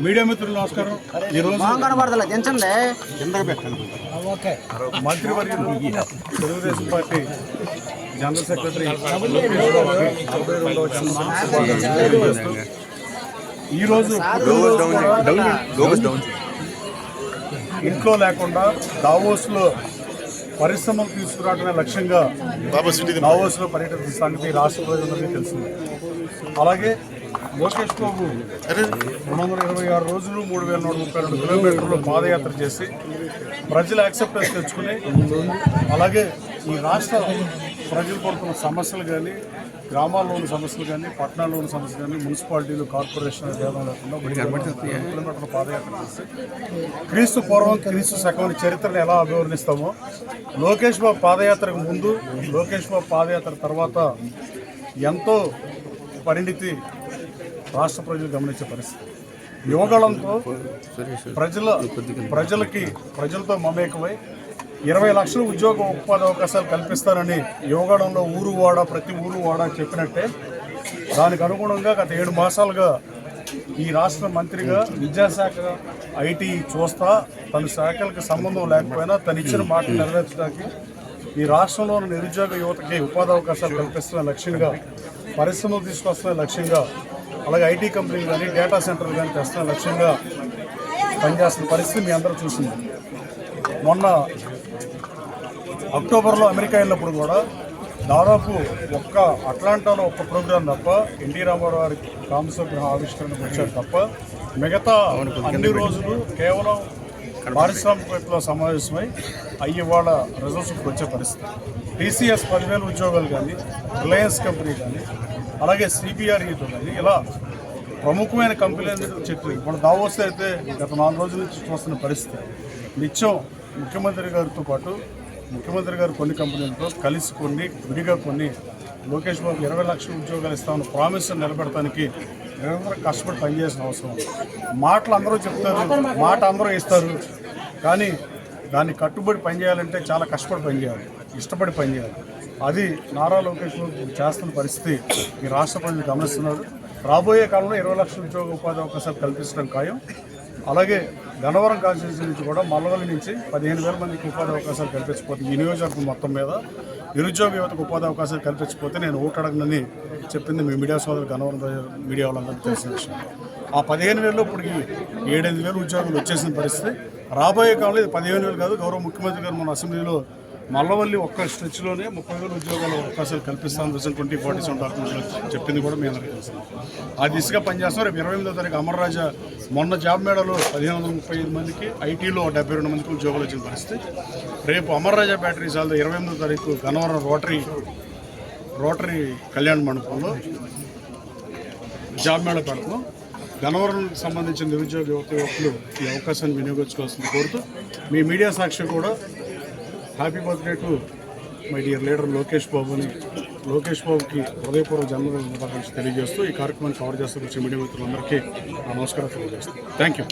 Media మిత్రులు నమస్కారం. ఈరోజు మంత్రివర్యులు తెలుగుదేశం పార్టీ జనరల్ సెక్రటరీ ఈరోజు ఇంట్లో లేకుండా దావోస్లో పరిశ్రమలు తీసుకురావడమే లక్ష్యంగా దావోస్లో పర్యటిస్తున్న సంగతి రాష్ట్ర ప్రజలందరికీ తెలిసింది. అలాగే లోకేష్ బాబు రెండు వందల ఇరవై ఆరు రోజులు మూడు వేల నూట ముప్పై రెండు కిలోమీటర్లు పాదయాత్ర చేసి ప్రజల యాక్సెప్టెన్స్ తెచ్చుకుని అలాగే ఈ రాష్ట్ర ప్రజలు పడుతున్న సమస్యలు కానీ గ్రామాల్లో ఉన్న సమస్యలు కానీ పట్టణాల్లో ఉన్న సమస్యలు కానీ మున్సిపాలిటీలు కార్పొరేషన్ భేదం లేకుండా కిలోమీటర్ల పాదయాత్ర చేసి క్రీస్తు పూర్వం క్రీస్తు శకం చరిత్రను ఎలా అభివర్ణిస్తామో లోకేష్ బాబు పాదయాత్రకు ముందు లోకేష్ బాబు పాదయాత్ర తర్వాత ఎంతో పరిణితి రాష్ట్ర ప్రజలు గమనించే పరిస్థితి. యువగళంతో ప్రజల ప్రజలకి ప్రజలతో మమేకమై ఇరవై లక్షల ఉద్యోగ ఉపాధి అవకాశాలు కల్పిస్తానని యువగళంలో ఊరు వాడ ప్రతి ఊరు వాడ చెప్పినట్టే దానికి అనుగుణంగా గత ఏడు మాసాలుగా ఈ రాష్ట్ర మంత్రిగా విద్యాశాఖ ఐటీ చూస్తా తన శాఖలకు సంబంధం లేకపోయినా తను ఇచ్చిన మాట నెరవేర్చడానికి ఈ రాష్ట్రంలో ఉన్న నిరుద్యోగ యువతకి ఉపాధి అవకాశాలు కల్పిస్తున్న లక్ష్యంగా పరిశ్రమలు తీసుకొస్తున్న లక్ష్యంగా అలాగే ఐటీ కంపెనీలు కానీ డేటా సెంటర్లు కానీ తెస్తున్న లక్ష్యంగా పనిచేస్తున్న పరిస్థితి మీ అందరూ చూసింది మొన్న అక్టోబర్లో అమెరికా వెళ్ళినప్పుడు కూడా దాదాపు ఒక్క అట్లాంటాలో ఒక్క ప్రోగ్రాం తప్ప ఎన్టీ రామారావు గారి కామస్వగ్రహ ఆవిష్కరణకు వచ్చారు తప్ప మిగతా అన్ని రోజులు కేవలం పారిశ్రామికవేత్తలో సమావేశమై అయ్యి వాళ్ళ రిజల్ట్స్కి వచ్చే పరిస్థితి. టీసీఎస్ పదివేల ఉద్యోగాలు కానీ రిలయన్స్ కంపెనీ కానీ అలాగే సిబిఆర్ఈతో కానీ ఇలా ప్రముఖమైన కంపెనీలు చెప్పి ఇప్పుడు దావోస్ అయితే గత నాలుగు రోజుల నుంచి చూస్తున్న పరిస్థితి. నిత్యం ముఖ్యమంత్రి గారితో పాటు ముఖ్యమంత్రి గారు కొన్ని కంపెనీలతో కలిసి కొన్ని విడిగా కొన్ని లోకేష్ బాబు ఇరవై లక్షల ఉద్యోగాలు ఇస్తామని ప్రామిస్ నిలబెడటానికి నిరంతరం కష్టపడి పనిచేసిన అవసరం ఉంది. మాటలు అందరూ చెప్తారు మాట అందరూ ఇస్తారు. కానీ దాన్ని కట్టుబడి పనిచేయాలంటే చాలా కష్టపడి పనిచేయాలి ఇష్టపడి పనిచేయాలి. అది నారా లోకేష్ చేస్తున్న పరిస్థితి ఈ రాష్ట్ర ప్రజలు గమనిస్తున్నారు. రాబోయే కాలంలో ఇరవై లక్షల ఉద్యోగ ఉపాధి అవకాశాలు కల్పించడం ఖాయం. అలాగే గన్నవరం కాన్స్టిట్యూన్సీ నుంచి కూడా మల్లవల్లి నుంచి పదిహేను వేల మందికి ఉపాధి అవకాశాలు కల్పించకపోతే ఈ నియోజకవర్గం మొత్తం మీద నిరుద్యోగ యువతకు ఉపాధి అవకాశాలు కల్పించకపోతే నేను ఓటడగనని చెప్పింది మీ మీడియా సోదరు గన్నవరం మీడియా వాళ్ళందరికీ తెలిసిన విషయం. ఆ పదిహేను వేలలో ఇప్పటికి ఏడెనిమిది వేలు ఉద్యోగులు వచ్చేసిన పరిస్థితి. రాబోయే కాలంలో ఇది పదిహేను వేలు కాదు గౌరవ ముఖ్యమంత్రి గారు మన అసెంబ్లీలో మల్లవల్లి ఒక్క స్ట్రెచ్లోనే ముప్పై వేల ఉద్యోగాల అవకాశాలు కల్పిస్తాను విజన్ ట్వంటీ ఫార్టీ సెవెన్ డాక్యుమెంట్లో చెప్పింది కూడా మీ అందరికీ తెలుసు. ఆ దిశగా పనిచేస్తాం రేపు ఇరవై ఎనిమిదో తారీఖు అమర్రాజా మొన్న జాబ్ మేడలో పదిహేను వందల ముప్పై ఐదు మందికి ఐటీలో డెబ్బై రెండు మందికి ఉద్యోగాలు వచ్చిన పరిస్థితి. రేపు అమర్రాజా బ్యాటరీ సాల్ ఇరవై ఎనిమిదో తారీఖు గన్నవరం రోటరీ రోటరీ కళ్యాణ మండపంలో జాబ్ మేళ పెడతాం. గన్నవరం సంబంధించిన నిరుద్యోగ యువత యువకులు ఈ అవకాశాన్ని వినియోగించుకోవాల్సింది కోరుతూ మీ మీడియా సాక్షి కూడా happy birthday to my dear leader Lokesh బాబుని లోకేష్ బాబుకి హృదయపూర్వక జన్మదిన శుభాకాంక్షలు తెలియజేస్తూ ఈ కార్యక్రమాన్ని కవర్ చేస్తున్న మీడియా మిత్రులందరికీ నమస్కారం తెలియజేస్తాను థ్యాంక్ యూ